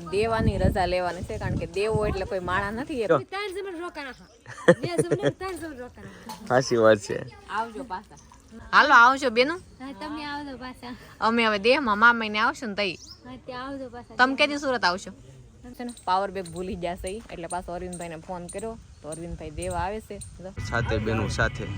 દેવાની રજા લેવાની છે કારણ કે દેવો એટલે કોઈ માણા નથી સાચી વાત છે. આવજો પાછા. હાલો આવજો બેનો. તમે આવજો પાછા. અમે હવે દેહમાં મામાઈને આવશું ને તઈ. હા ત્યાં આવજો પાછા. તમે કેદી સુરત આવશો. પાવર બેગ ભૂલી જશે. એટલે પાછો અરવિંદભાઈને ફોન કર્યો. તો અરવિંદભાઈ દેવા આવે છે. સાથે બેનું સાથે.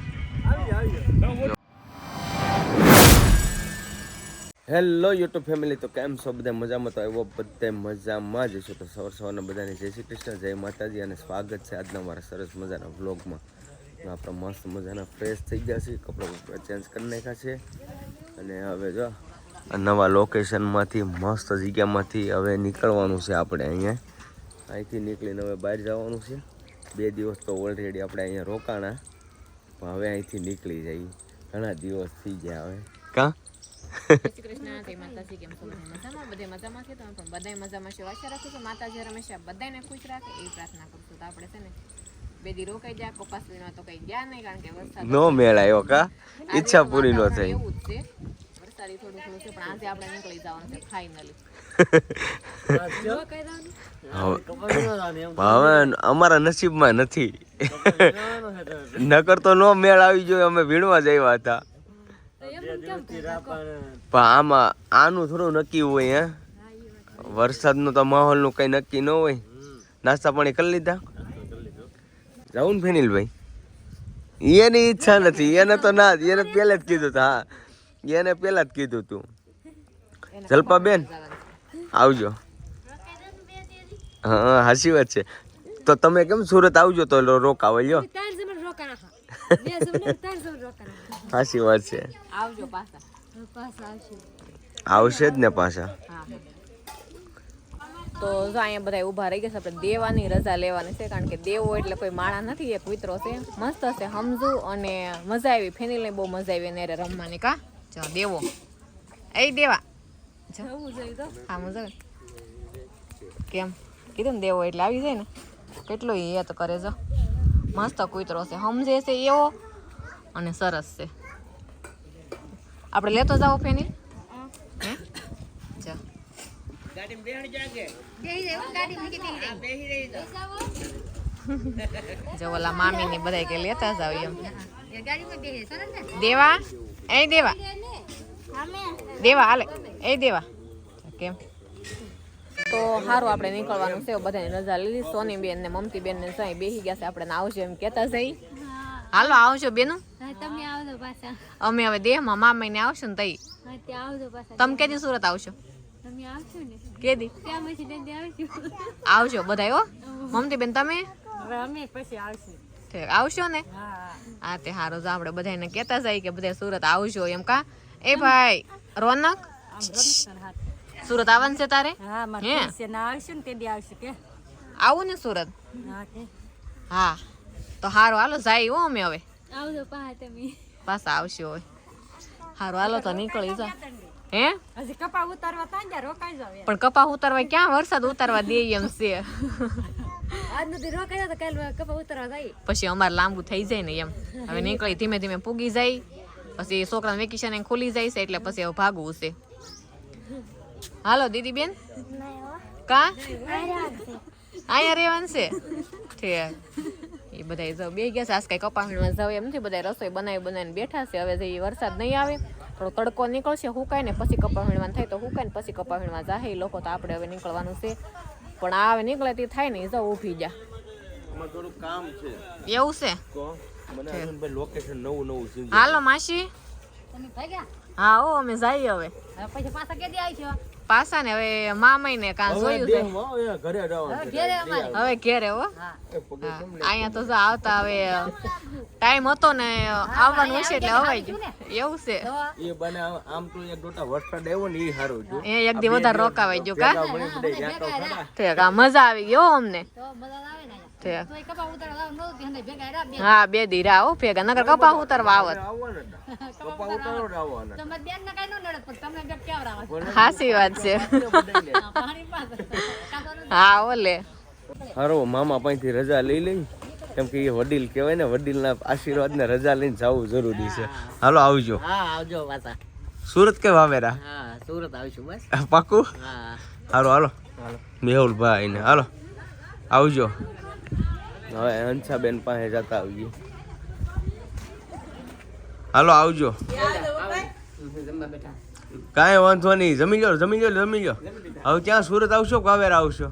હેલો યુટ્યુબ ફેમિલી તો કેમ છો? બધા મજામાં? તો આવ્યો બધા મજામાં જ છો. તો સવાર સવારના બધાને જય શ્રી કૃષ્ણ, જય માતાજી અને સ્વાગત છે આજના મારા સરસ મજાના વ્લોગમાં આપણે મસ્ત મજાના ફ્રેશ થઈ ગયા છે કપડાં બપડા ચેન્જ કરી નાખ્યા છે. અને હવે જો નવા લોકેશનમાંથી મસ્ત જગ્યામાંથી હવે નીકળવાનું છે આપણે અહીંયા. અહીંથી નીકળીને હવે બહાર જવાનું છે. બે દિવસ તો ઓલરેડી આપણે અહીંયા રોકાણા. પણ હવે અહીંથી નીકળી જઈએ. ઘણા દિવસ થઈ ગયા હવે. કાં? જય માતાજી કેમ છો બધા મજામાં બધે મજામાં છે તમે પણ બધાય મજામાં છે આશા રાખું છું માતાજી હંમેશા બધાને ખુશ રાખે એ પ્રાર્થના કરું છું તો આપણે છે ને બે દી રોકાઈ કપાસ તો કઈ ગયા નહીં કારણ કે? વરસાદ નો મેળાયો કા ઈચ્છા પૂરી નો થઈ. એવું જ છે. વરસાદી થોડું થોડું છે પણ આજે આપણે નીકળી જવાનું છે ફાઇનલી હવે અમારા નસીબમાં નથી. નકર તો નો મેળ આવી જોઈએ અમે વીણવા જ આવ્યા હતા. પણ આમાં આનું થોડું નક્કી હોય હે? વરસાદનું તો માહોલનું કઈ નક્કી ન હોય. નાસ્તા પાણી કરી લીધા? ને ફેનિલભાઈ. એની ઈચ્છા નથી. એને તો ના એને પહેલે જ કીધું હતું હા. એને પહેલા જ કીધું હતું જલપાબેન આવજો. હા હાસી વાત છે. તો તમે કેમ સુરત આવજો તો રોકાવો લ્યો? તાર જમણ રોકાણા હા બે જમણ તાર જમણ રોકાણા હાચી વાત છે. આવજો પાછા. પાછા આવશે. આવશે જ ને પાછા. હા તો જો અહીંયા બધા ઊભા રહી ગયા છે આપણે દેવાની રજા લેવાની છે કારણ કે દેવો એટલે કોઈ માળા નથી એક મિત્રો છે. મસ્ત છે સમજુ અને મજા આવી. ફેનિલને બહુ મજા આવી અને રમવાની કા? જો દેવો. એ દેવા. જો. હા મજા કેમ? કીધું ને દેવો એટલે આવી જાય ને. કેટલો એ તો કરે જો. મસ્ત કૂતરો છે. સમજે છે એવો અને સરસ છે. આપણે લેતો જાઓ ફેની? હે? જા. ઓલા મામી ને બધા કે લેતા જાવ એમ. દેવા? એ દેવા. દેવા, હાલે. એ દેવા. કેમ? તો સારું આપણે નીકળવાનું છે બધાની રજા લીધી. સોની બેન ને મમતી બેન ને સાઈ બેસી ગયા છે, આપણે આવજો એમ કહેતા જઈ. હાલો આવજો બેનું. તમે આવજો પાછા. અમે હવે દેહમાં માં મામા ને આવશો ને તઈ આવજો પાછા. તમે કેદી સુરત આવશો. તમે આવશો ને? કેદી ત્યાં પછી ત્યાં આવશું આવજો. બધા હો. મમતી બેન તમે અમે પછી આવશું. આવશો ને? હા તે હારો જો આપણે બધાને કહેતા જાય કે બધા સુરત આવજો એમ કા? એ ભાઈ રોનક? સુરત આવવાનું છે તારે? હા હે? આવશું ને તે આવશે કે? આવું ને સુરત? હા. તો હારું હાલો જાય હો અમે હવે. આવજો પાછા તમે. પાછા આવશે હવે. હારો હાલો તો નીકળી જા હે? હજી કપા ઉતારવા ત્યાં જ્યાં રોકાઈ જાવ પણ કપા ઉતારવા ક્યાં? વરસાદ ઉતારવા દે એમ છે. આજ નથી રોકાઈ જાવ તો કાલ કપા ઉતારવા જાય. પછી અમારે લાંબુ થઈ જાય ને એમ. હવે નીકળી ધીમે ધીમે પૂગી જાય. પછી છોકરા વેકેશન ખુલી જાય છે એટલે પછી હવે ભાગવું છે. હાલો દીદી બેન કા? અહીંયા રહેવાનું છે? ઠીક. એ બધા જાવ બે ગયા છે. આજ કઈ કપાસમાં જાવ એમ નથી. બધા રસોઈ બનાવી બનાવીને બેઠા છે. હવે જે વરસાદ નહીં આવે થોડો તડકો નીકળશે હુકાય ને પછી કપા વીણવાનું થાય તો હુકાય ને પછી કપા વીણવા જાહે. એ લોકો તો આપણે હવે નીકળવાનું છે. પણ આ હવે નીકળે તે થાય ને જાવ ઊભી જા. થોડું કામ છે. એવું છે? મને લોકેશન નવું નવું હાલો માસી. તમે ભાગ્યા? હા ઓ અમે જઈએ હવે. હવે પછી પાછા કેદી આવશો? પાછા ને હવે મામાઈ ને કાં જોયું છે? હવે ઘેરે હો? અહીંયા તો જો આવતા હવે ટાઈમ હતો ને આવવાનું હશે એટલે અવાય એવું છે. એ બને આમ તો એક ડોટા વરસાદ આવ્યો ને એ સારું જો એ એક દી વધારે રોકાવાઈ ગયો કા? મજા આવી ગયો હો અમને. તો બધા આવે ને. હા બે દીરા આવો હો ભેગા. નગર કપા ઉતારવા આવત. હાસી વાત છે. બધાયને. પાણી પાસે હા ઓલે. હારો મામા પાસેથી રજા લઈ લઈ. કેમ કે એ વડીલ કહેવાય ને વડીલના આશીર્વાદને રજા લઈને જવું જરૂરી છે. હાલો આવજો. હા આવજો પાછા. સુરત કે વાવેરા? હા સુરત આવીશું બસ. પાકું? હા. હાલો હાલો. મેહુલભાઈ ને હાલો આવજો. હવે હંસાબેન પાસે જતા આવીએ. હાલો, આવજો. કાંઈ વાંધો નહીં. જમી લો જમી લો જમી લો હવે ક્યાં સુરત આવશો વાવેરા આવશો?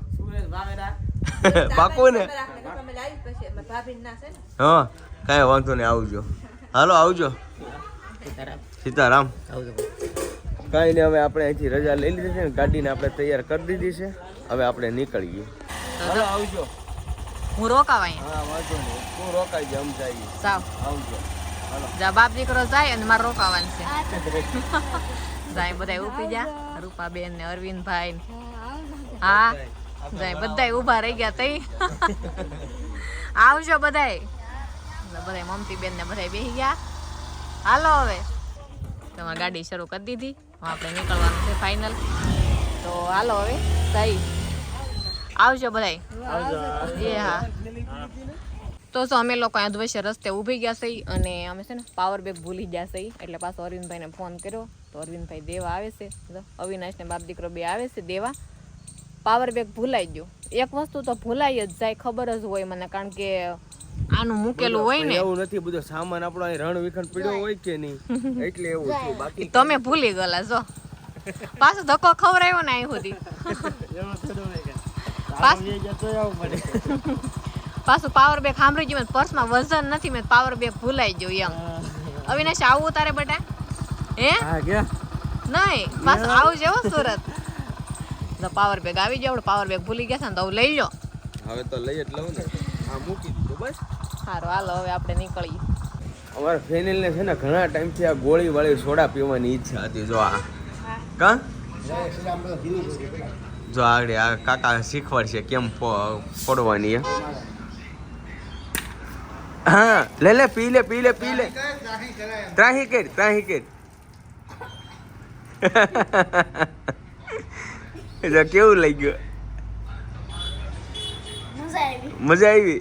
પાકું ને? હા, કાંઈ વાંધો નહીં, આવજો. હાલો, આવજો. સીતારામ. કાંઈ નહીં, હવે આપણે અહીંથી રજા લઈ લીધી છે ને, ગાડીને આપણે તૈયાર કરી દીધી છે. હવે આપણે નીકળીએ. હાલો, આવજો. હું રોકાવા હા વાંધો નહીં. તું રોકાઈ જા જઈએ સાવ. આવજો. જા બાપ દીકરો જાય અને મારે રોકાવાનું છે. જાય બધા ઊભી જા. રૂપાબેન ને અરવિંદભાઈ ને. હા જાય બધા ઊભા રહી ગયા તઈ. આવજો બધાય. બધા મમતી બેન ને બધા બેસી ગયા. હાલો હવે. તમારે ગાડી શરૂ કરી દીધી. આપણે નીકળવાનું છે ફાઇનલ તો હાલો હવે સહી આવજો બધાય એ તો સો અમે લોકો અહીંયા દ્વૈશે રસ્તે ઊભી ગયા છે અને અમે છે ને પાવર બેગ ભૂલી ગયા છે. એટલે પાછો અરવિંદભાઈને ફોન કર્યો. તો અરવિંદભાઈ દેવા આવે છે. અવિનાશને બાપ દીકરો બે આવે છે દેવા. પાવર બેગ ભૂલાઈ ગયો. એક વસ્તુ તો ભૂલાઈ જ જાય ખબર જ હોય મને કારણ કે આનું મૂકેલું હોય ને. એવું નથી બધો સામાન આપણો અહીં રણ વિખંડ પીડ્યો હોય કે નહીં? એટલે એવું છે બાકી તમે ભૂલી ગયેલા જો. પાછો ધક્કો ખવરાયો ને અહીં સુધી. પાછું પાવર બેગ સાંભળી ગયું પર્સમાં વજન નથી મેં પાવર બેગ ભૂલાઈ ગયું એમ. અવિનાશ આવું તારે બટા? હે? નહીં પાછું આવું જેવો સુરત. પાવર બેગ આવી ગયો આપણે પાવર બેગ ભૂલી ગયા છે ને તો લઈ લો હવે તો લઈ જ લઉં ને. આ મૂકી દીધું બસ. સારું હાલો હવે આપણે નીકળીએ. ફેનિલ ફેનિલને છે ને ઘણા ટાઈમથી આ ગોળી વાળી સોડા પીવાની ઈચ્છા હતી જો આ. કા? જો આગળ આ કાકા શીખવાડશે કેમ ફોડવાની એ. હા લે લે પી લે પી લે પી લે. ત્રાહી કેડ ત્રાહી કેર. જો કેવું લઈ ગયું? મજા આવી.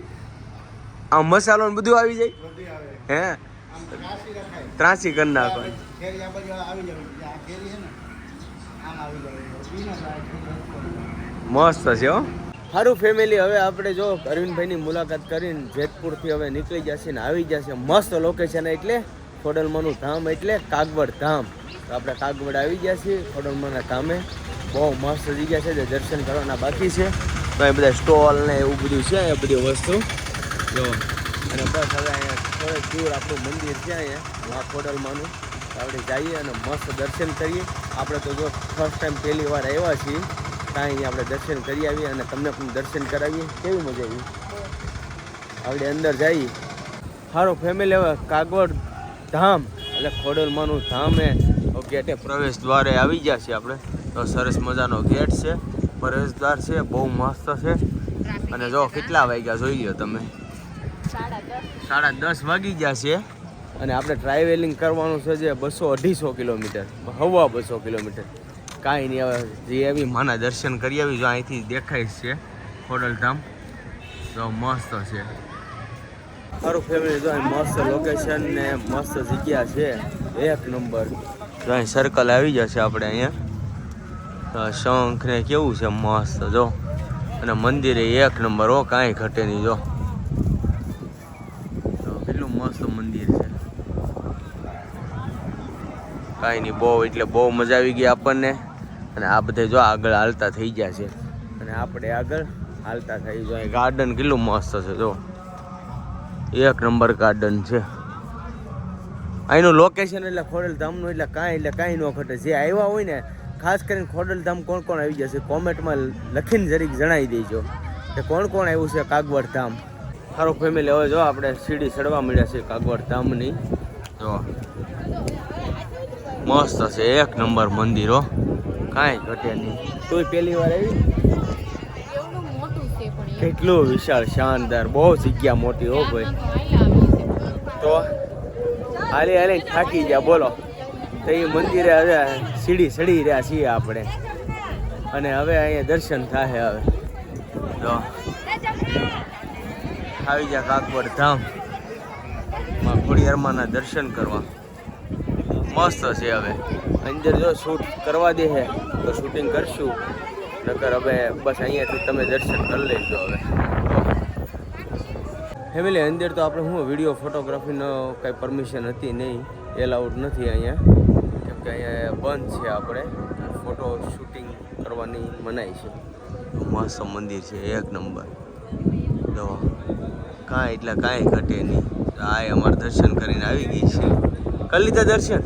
આ મસાલો ને બધું આવી જાય? હે? ત્રાસી કરી નાખો મસ્ત છે, હો. સારું ફેમિલી હવે આપણે જો અરવિંદભાઈની મુલાકાત કરીને જેતપુરથી હવે નીકળી જશે ને આવી જશે મસ્ત લોકેશન એટલે ખોડલમાનું ધામ એટલે કાગવડ ધામ. તો આપણે કાગવડ આવી ગયા છીએ, ખોડલમાના ધામે. બહુ મસ્ત જગ્યા છે, જે દર્શન કરવાના બાકી છે. તો એ બધા સ્ટોલ ને એવું બધું છે, એ બધી વસ્તુ. જો. અને બસ હવે અહીંયા થોડે દૂર આપણું મંદિર છે અહીંયા ખોડલમાનું. આપણે જઈએ અને મસ્ત દર્શન કરીએ. આપણે તો જો ફર્સ્ટ ટાઈમ પહેલી વાર આવ્યા છીએ ત્યાં આપણે દર્શન કરી આવીએ અને તમને પણ દર્શન કરાવીએ. કેવી મજા આવી? આપણે અંદર જઈએ. સારો ફેમિલી હવે કાગવડ ધામ એટલે ખોડલમાંનું ધામ એ ગેટે પ્રવેશ દ્વારે આવી ગયા છીએ આપણે. તો સરસ મજાનો ગેટ છે પ્રવેશ દ્વાર છે બહુ મસ્ત છે. અને જો કેટલા વાગ્યા જોઈ લો તમે? સાડા દસ વાગી ગયા છે. અને આપણે ટ્રાવેલિંગ કરવાનું છે જે બસો અઢીસો કિલોમીટર. હવા બસો કિલોમીટર. કાંઈ નહીં હવે, જે એવી માના દર્શન કરી આવી, જો અહીંથી દેખાય છે ખોડલધામ તો મસ્ત છે. સારું ફેમિલી જો મસ્ત લોકેશન ને મસ્ત જગ્યા છે. એક નંબર. જો અહીં સર્કલ આવી જશે આપણે અહીંયા. શંખ ને કેવું છે મસ્ત, જો. અને મંદિરે એક નંબર હો, કાંઈ ઘટે નહીં, જો તો કેટલું મસ્ત મંદિર છે કાંઈ નહીં બહુ, એટલે બહુ મજા આવી ગઈ આપણને. અને આ બધે જો આગળ હાલતા થઈ ગયા છે. અને આપણે આગળ હાલતા થઈ જાય ગાર્ડન કેટલું મસ્ત છે, જો. એક નંબર ગાર્ડન છે. અહીંનું લોકેશન એટલે ખોડલધામનું, એટલે કાંઈ એટલે કાંઈ ન ઘટે. જે આવ્યા હોય ને, ખાસ કરીને ખોડલધામ કોણ કોણ આવી જશે કોમેન્ટમાં લખીને જરીક જણાવી દેજો કે કોણ કોણ આવ્યું છે કાગવડ સારું ફેમિલી હવે જો આપણે સીડી ચડવા મળ્યા છે કાગવડ ધામની જો. મસ્ત છે એક નંબર મંદિર હો. કાંઈ ઘટે નહીં. તું પહેલી વાર આવી? કેટલું વિશાળ શાનદાર બહુ જગ્યા મોટી હો ભાઈ. તો હાલી હાલી થાકી ગયા બોલો. તો એ મંદિરે હવે સીડી ચડી રહ્યા છીએ આપણે. અને હવે અહીંયા દર્શન થાય હવે. તો આવી ગયા કાકવડ ધામ. માં ખોડિયારમાંના દર્શન કરવા. મસ્ત છે હવે. અંદર જો શૂટ કરવા દે છે તો શૂટિંગ કરશું. નકર હવે બસ અહીંયાથી તમે દર્શન કરી લેજો હવે. ફેમિલી અંદર તો આપણે શું વીડિયો ફોટોગ્રાફીનો કાંઈ પરમિશન હતી નહીં એલાઉડ નથી અહીંયા. કેમ કે અહીંયા બંધ છે આપણે. ફોટો શૂટિંગ કરવાની મનાઈ છે. મસ્ત મંદિર છે એક નંબર. તો કાંઈ એટલે કાંઈ ઘટે નહીં. આ અમારે દર્શન કરીને આવી ગઈ છે કરી લીધા દર્શન?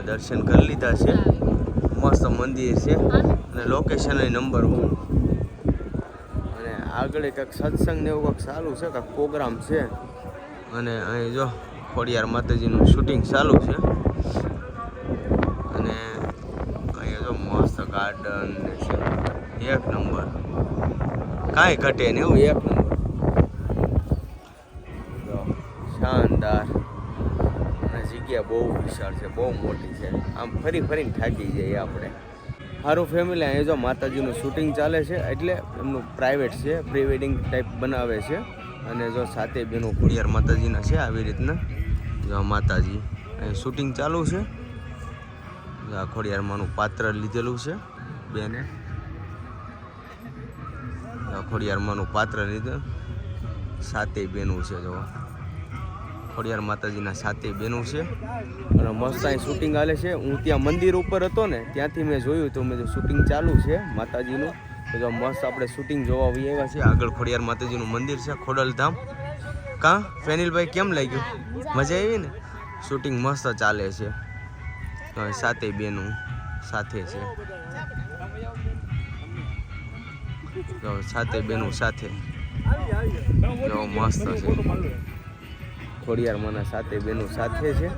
દર્શન કરી લીધા છે. મસ્ત મંદિર છે. અને લોકેશન નંબર વન અને આગળ કંઈક સત્સંગ ને એવું કંઈક ચાલુ છે, કાંઈક પ્રોગ્રામ છે. અને અહીં જો, ખોડિયાર માતાજીનું શૂટિંગ ચાલુ છે. અને અહીંયા જો મસ્ત ગાર્ડન છે. એક નંબર કાંઈ ઘટે નહીં એવું એક નંબર શાનદાર. અને જગ્યા બહુ વિશાળ છે, બહુ મોટી છે. આમ ફરી ફરીને થાકી જઈએ આપણે. સારું ફેમિલી અહીં જો માતાજીનું શૂટિંગ ચાલે છે, એટલે એમનું પ્રાઇવેટ છે પ્રી વેડિંગ ટાઈપ બનાવે છે. અને જો સાથે બેનું ખોડિયાર માતાજીના છે, આવી રીતના. જો માતાજી, અહીં શૂટિંગ ચાલુ છે. આ ખોડિયારમાંનું પાત્ર લીધેલું છે, બેને. ખોડિયારમાંનું પાત્ર લીધેલું સાતે બેનું છે જો ખોડિયાર માતાજીના સાતે બહેનું છે. અને મસ્ત અહીં શૂટિંગ હાલે છે. હું ત્યાં મંદિર ઉપર હતો ને, ત્યાંથી મેં જોયું તો મેં શૂટિંગ ચાલુ છે માતાજીનું. તો મસ્ત આપણે શૂટિંગ જોવા આવી આવ્યા છે આગળ ખોડિયાર માતાજીનું મંદિર છે ખોડલધામ કાં? ફેનિલભાઈ કેમ લાગ્યું? મજા આવી ને? શૂટિંગ મસ્ત ચાલે છે. સાતે બેનું સાથે છે. સાથે બેનું સાથે. મસ્ત છે. ખોડિયાર મને સાથે બેનું સાથે છે.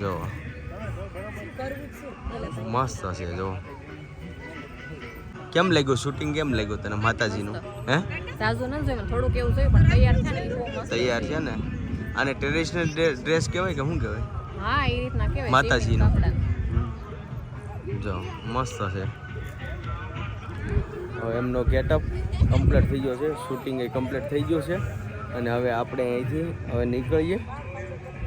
જો. મસ્ત છે જો. કેમ લાગ્યું શૂટિંગ કેમ લાગ્યું તને માતાજીનું? હે? સાજુ ન જોયું થોડું કેવું જોયું પણ તૈયાર છે ને તૈયાર છે ને? આને ટ્રેડિશનલ ડ્રેસ કહેવાય કે શું કહેવાય? હા એ રીતના કહેવાય માતાજીનું. જો મસ્ત છે એમનો ગેટઅપ કમ્પ્લીટ થઈ ગયો છે. શૂટિંગ એ કમ્પ્લીટ થઈ ગયું છે. અને હવે આપણે અહીંથી હવે નીકળીએ.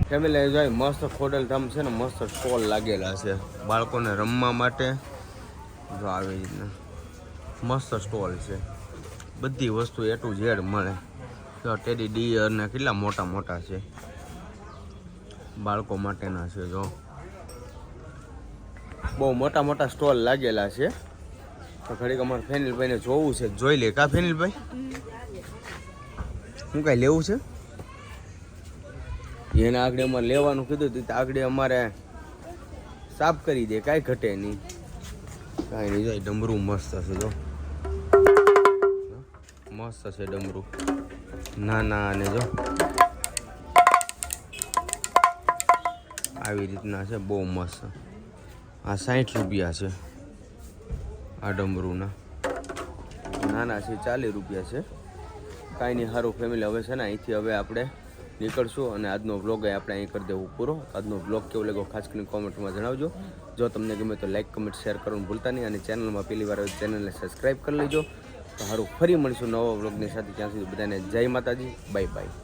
ફેમિલી જાય, મસ્ત ખોડલધામ છે ને, મસ્ત સ્ટોલ લાગેલા છે. બાળકોને રમવા માટે. જો આવી રીતના મસ્ત સ્ટોલ છે. બધી વસ્તુ એ ટુ ઝેડ મળે. જો ટેડી ડિયર ને કેટલા મોટા મોટા છે. બાળકો માટેના છે, જો. બહુ મોટા મોટા સ્ટોલ લાગેલા છે. તો ઘડીક અમારે ફેનિલભાઈને જોવું છે. જોઈ લે કા ફેનિલભાઈ? શું કાંઈ લેવું છે? એને આગળ અમારે લેવાનું કીધું હતું આગળ અમારે સાફ કરી દે, કાંઈ ઘટે નહીં. કાંઈ નહીં જાય ડમરું મસ્ત હશે જો. મસ્ત છે ડમરું. ના ના અને જો. આવી રીતના છે, બહુ મસ્ત. આ સાઠ રૂપિયા છે. આ ડમરૂના નાના છે, ચાલીસ રૂપિયા છે. કાંઈ નહીં સારું ફેમિલી હવે છે ને, અહીંથી હવે આપણે નીકળશું અને આજનો બ્લોગ આપણે અહીં કરી દેવું પૂરો. આજનો બ્લોગ કેવો લાગ્યો ખાસ કરીને કોમેન્ટમાં જણાવજો. જો તમને ગમે તો લાઈક કમેન્ટ શેર કરવાનું ભૂલતા નહીં અને ચેનલમાં પહેલી વાર ચેનલને સબસ્ક્રાઈબ કરી લેજો. તો સારું ફરી મળીશું નવા બ્લોગની સાથે. ત્યાં સુધી બધાને જય માતાજી બાય બાય